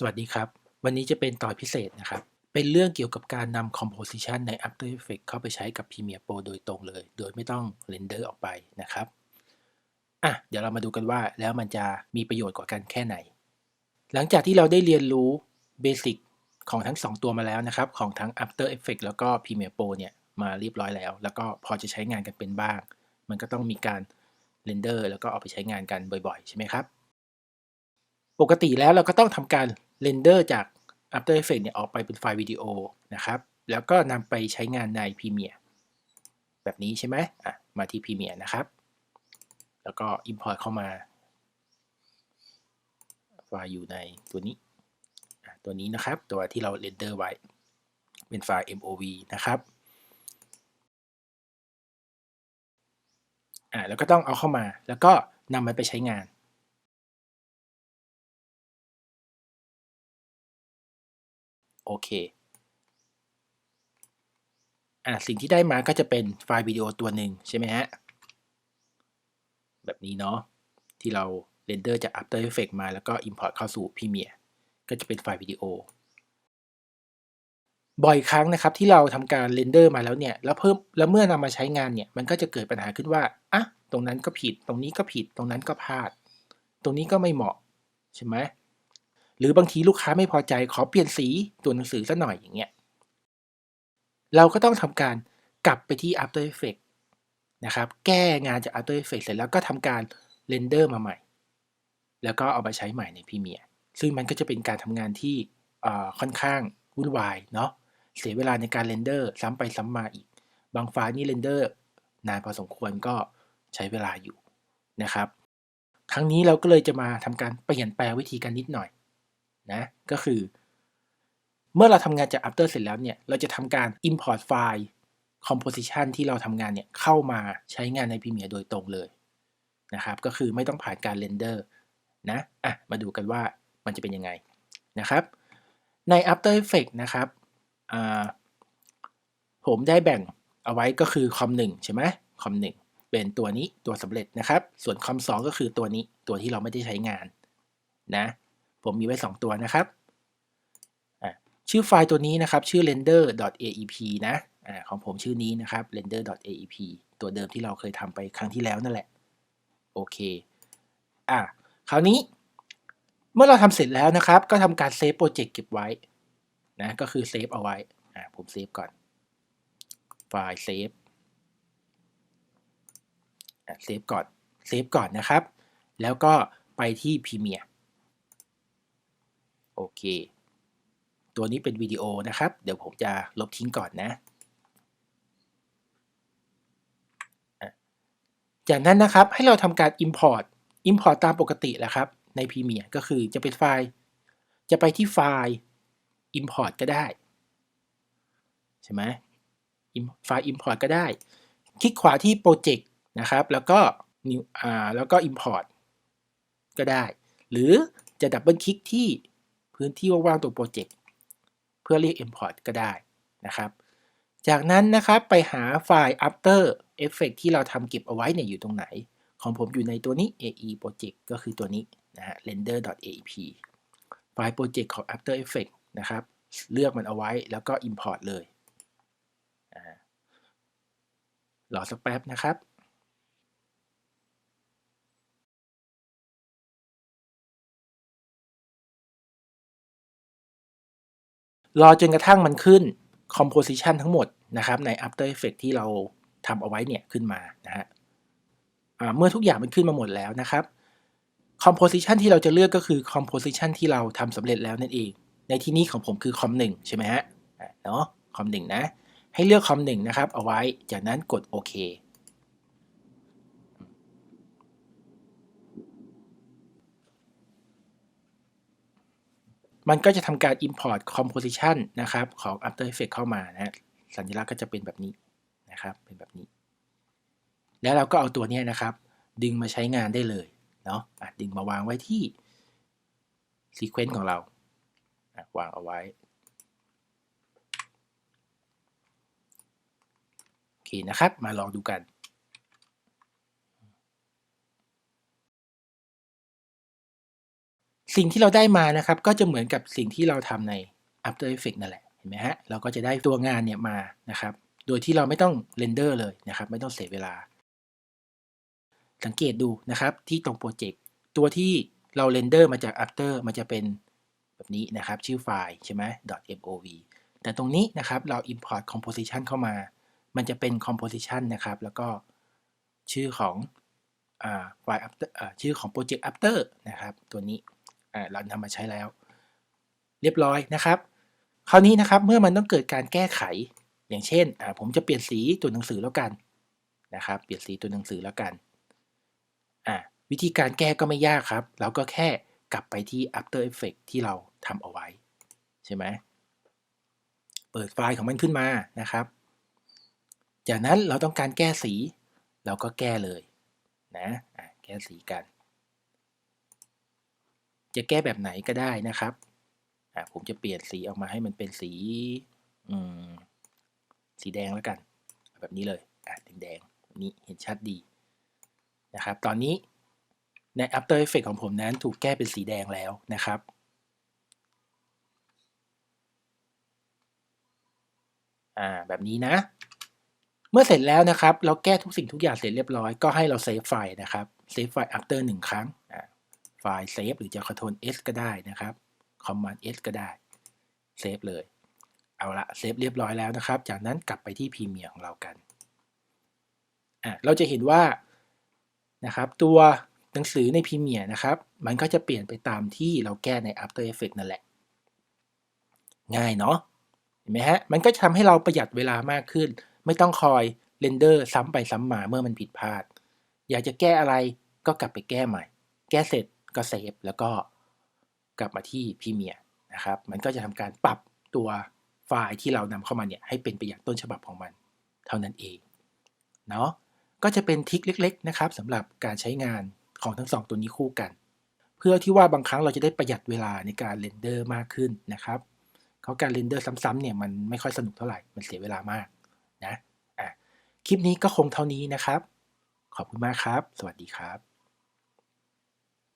สวัสดีครับ วันนี้จะเป็นตอนพิเศษนะครับ เป็นเรื่องเกี่ยวกับการนำ Composition ใน After Effects เข้าไปใช้กับ Premiere Pro โดยตรงเลย โดยไม่ต้องเรนเดอร์ออกไปนะครับอะเดี๋ยวเรามาดูกันว่าแล้วมันจะมีประโยชน์กว่ากันแค่ไหน หลังจากที่เราได้เรียนรู้เบสิกของทั้ง 2 ตัวมาแล้วนะครับ ของทั้ง After Effects แล้วก็ Premiere Pro เนี่ยมาเรียบร้อยแล้ว แล้วก็พอจะใช้งานกันเป็นบ้าง มันก็ต้องมีการเรนเดอร์แล้วก็เอาไปใช้งานกันบ่อยๆ ใช่ไหมครับ ปกติแล้วเราก็ต้องทำการ เรนเดอร์จาก After Effects เนี่ยออกไปเป็นไฟล์วิดีโอนะครับ แล้วก็นำไปใช้งานใน Premiere แบบนี้ใช่ไหมอะ มาที่ Premiere นะครับ แล้วก็ Import เข้ามาไฟล์อยู่ในตัวนี้ ตัวนี้นะครับ ตัวที่เราเรนเดอร์ไว้ เป็นไฟล์ MOV นะครับอะแล้วก็ต้องเอาเข้ามา แล้วก็นำมันไปใช้งาน โอเคอะสิ่งที่ได้มาก็จะเป็นไฟล์วิดีโอตัวหนึ่งใช่ไหมฮะ แบบนี้เนาะที่เราเรนเดอร์จาก After Effects มาแล้วก็ Import เข้าสู่ Premiere ก็จะเป็นไฟล์วิดีโอ บ่อยครั้งนะครับที่เราทำการเรนเดอร์มาแล้วเนี่ย แล้วเพิ่มแล้วเมื่อนำมาใช้งานเนี่ย มันก็จะเกิดปัญหาขึ้นว่าอะตรงนั้นก็ผิด ตรงนี้ก็ผิด ตรงนั้นก็พลาด ตรงนี้ก็ไม่เหมาะใช่ไหม หรือบางทีลูกค้าไม่พอใจขอเปลี่ยนสีตัวหนังสือซะหน่อยอย่างเงี้ยเราก็ต้องทำการกลับไปที่ After Effects นะครับแก้งานจาก After Effects เสร็จแล้วก็ทำการเรนเดอร์มาใหม่ แล้วก็เอามาใช้ใหม่ใน Premiere ซึ่งมันก็จะเป็นการทำงานที่ค่อนข้างวุ่นวายเนาะเสียเวลาในการเรนเดอร์ซ้ำไปซ้ำมาอีก บางไฟล์นี่เรนเดอร์นานพอสมควรก็ใช้เวลาอยู่นะครับ ครั้งนี้เราก็เลยจะมาทำการเปลี่ยนแปลงวิธีกันนิดหน่อย นะก็คือ เมื่อเราทำงานจาก After เสร็จแล้วเนี่ย เราจะทำการ Import ไฟล์ Composition ที่เราทำงานเนี่ยเข้ามาใช้งานใน Premiere โดยตรงเลยนะครับ ก็คือไม่ต้องผ่านการเรนเดอร์นะอะมาดูกันว่ามันจะเป็นยังไงนะครับ ใน After Effects นะครับผมได้แบ่งเอาไว้ก็คือคอม1ใช่ไหมคอม1เป็นตัวนี้ตัวสำเร็จนะครับ ส่วนคอม2ก็คือตัวนี้ตัวที่เราไม่ได้ใช้งานนะ ผมมีไว้ 2 ตัวนะครับ ชื่อไฟล์ตัวนี้นะครับ ชื่อ render.aep นะอของผมชื่อนี้นะครับ render.aep ตัวเดิมที่เราเคยทำไปครั้งที่แล้วนั่นแหละ โอเค อะ คราวนี้เมื่อเราทำเสร็จแล้วนะครับ ก็ทำการเซฟโปรเจกต์เก็บไว้นะก็คือเซฟเอาไว้อะผมเซฟก่อนไฟล์เซฟเซฟก่อนเซฟก่อนนะครับ แล้วก็ไปที่ Premiere โอเค ตัวนี้เป็นวิดีโอนะครับ เดี๋ยวผมจะลบทิ้งก่อนนะจากนั้นนะครับให้เราทำการ Import Import ตามปกติแหละครับ ใน Premiere ก็คือจะเป็นไฟล์ จะไปที่ไฟล์ Import ก็ได้ ใช่ไหมไฟล์ Import ก็ได้ คลิกขวาที่ Project นะครับ แล้วก็ New อ่าแล้วก็ Import ก็ได้ หรือจะดับเบิลคลิกที่ พื้นที่ว่างๆตัวโปรเจกต์เพื่อเรียก Import ก็ได้นะครับ จากนั้นนะครับไปหาไฟล์ After Effect ที่เราทำเก็บเอาไว้เนี่ยอยู่ตรงไหน ของผมอยู่ในตัวนี้ AE Project ก็คือตัวนี้นะฮะ render.aep ไฟล์โปรเจกต์ของ After Effect นะครับ เลือกมันเอาไว้แล้วก็ Import เลยรอสักแป๊บนะครับ รอจนกระทั่งมันขึ้น composition ทั้งหมดนะครับใน After Effects ที่เราทำเอาไว้เนี่ยขึ้นมานะฮะเมื่อทุกอย่างมันขึ้นมาหมดแล้วนะครับ composition ที่เราจะเลือกก็คือ composition ที่เราทำสำเร็จแล้วนั่นเอง ในที่นี้ของผมคือ com 1ใช่ไหมฮะเนาะ com 1นะ ให้เลือก com 1นะครับเอาไว้ จากนั้นกดโอเค มันก็จะทำการ import composition นะครับของ After Effects เข้ามานะสัญลักษณ์ก็จะเป็นแบบนี้นะครับ เป็นแบบนี้ แล้วเราก็เอาตัวนี้นะครับ ดึงมาใช้งานได้เลยเนาะะดึงมาวางไว้ที่ sequence ของเราวางเอาไว้โอเคนะครับ มาลองดูกัน สิ่งที่เราได้มานะครับ ก็จะเหมือนกับสิ่งที่เราทำใน After Effects นั่นแหละเห็นไหมฮะเราก็จะได้ตัวงานเนี่ยมานะครับ โดยที่เราไม่ต้องเรนเดอร์เลยนะครับ ไม่ต้องเสียเวลา สังเกตดูนะครับที่ตรงโปรเจกต์ตัวที่เราเรนเดอร์มาจาก After มันจะเป็นแบบนี้นะครับ ชื่อไฟล์ใช่ไหม .mov แต่ตรงนี้นะครับเรา import composition เข้ามา มันจะเป็น composition นะครับ แล้วก็ชื่อของไฟล์ after ชื่อของ project after นะครับ ตัวนี้ เรานำมาใช้แล้ว เรียบร้อยนะครับ คราวนี้นะครับเมื่อมันต้องเกิดการแก้ไข อย่างเช่นผมจะเปลี่ยนสีตัวหนังสือแล้วกันนะครับ เปลี่ยนสีตัวหนังสือแล้วกันวิธีการแก้ก็ไม่ยากครับ เราก็แค่กลับไปที่ After Effects ที่เราทำเอาไว้ ใช่ไหมเปิดไฟล์ของมันขึ้นมานะครับ จากนั้นเราต้องการแก้สี เราก็แก้เลยนะแก้สีกัน จะแก้แบบไหนก็ได้นะครับผมจะเปลี่ยนสีออกมาให้มันเป็นสีสีแดงแล้วกัน แบบนี้เลยแดงๆนี้เห็นชัดดีนะครับ ตอนนี้ใน After Effects ของผมนั้นถูกแก้เป็นสีแดงแล้วนะครับอ่าแบบนี้นะ เมื่อเสร็จแล้วนะครับ เราแก้ทุกสิ่งทุกอย่างเสร็จเรียบร้อยก็ให้เราเซฟไฟล์นะครับ เซฟไฟล์ After หนึ่งครั้งอ่า ไฟล์เซฟหรือจะ Ctrl S ก็ได้นะครับ Command S ก็ได้เซฟเลย เอาละเซฟเรียบร้อยแล้วนะครับ จากนั้นกลับไปที่พรีเมียร์ของเรากันอ่าเราจะเห็นว่านะครับตัวหนังสือในพรีเมียร์นะครับ มันก็จะเปลี่ยนไปตามที่เราแก้ใน After Effects นั่นแหละ ง่ายเนาะเห็นไหมฮะ มันก็ทำให้เราประหยัดเวลามากขึ้น ไม่ต้องคอยเรนเดอร์ซ้ำไปซ้ำมาเมื่อมันผิดพลาด อยากจะแก้อะไรก็กลับไปแก้ใหม่ แก้เสร็จ ก็เซฟแล้วก็กลับมาที่พีเมียนะครับ มันก็จะทำการปรับตัวไฟล์ที่เรานำเข้ามาเนี่ยให้เป็นไปอย่างต้นฉบับของมัน เท่านั้นเองเนาะก็จะเป็นทิคเล็ก ๆ นะครับสำหรับการใช้งานของทั้งสองตัวนี้คู่กัน เพื่อที่ว่าบางครั้งเราจะได้ประหยัดเวลาในการเรนเดอร์มากขึ้นนะครับเขาการเรนเดอร์ซ้ำๆเนี่ยมันไม่ค่อยสนุกเท่าไหร่มันเสียเวลามากนะอะคลิปนี้ก็คงเท่านี้นะครับ ขอบคุณมากครับ สวัสดีครับ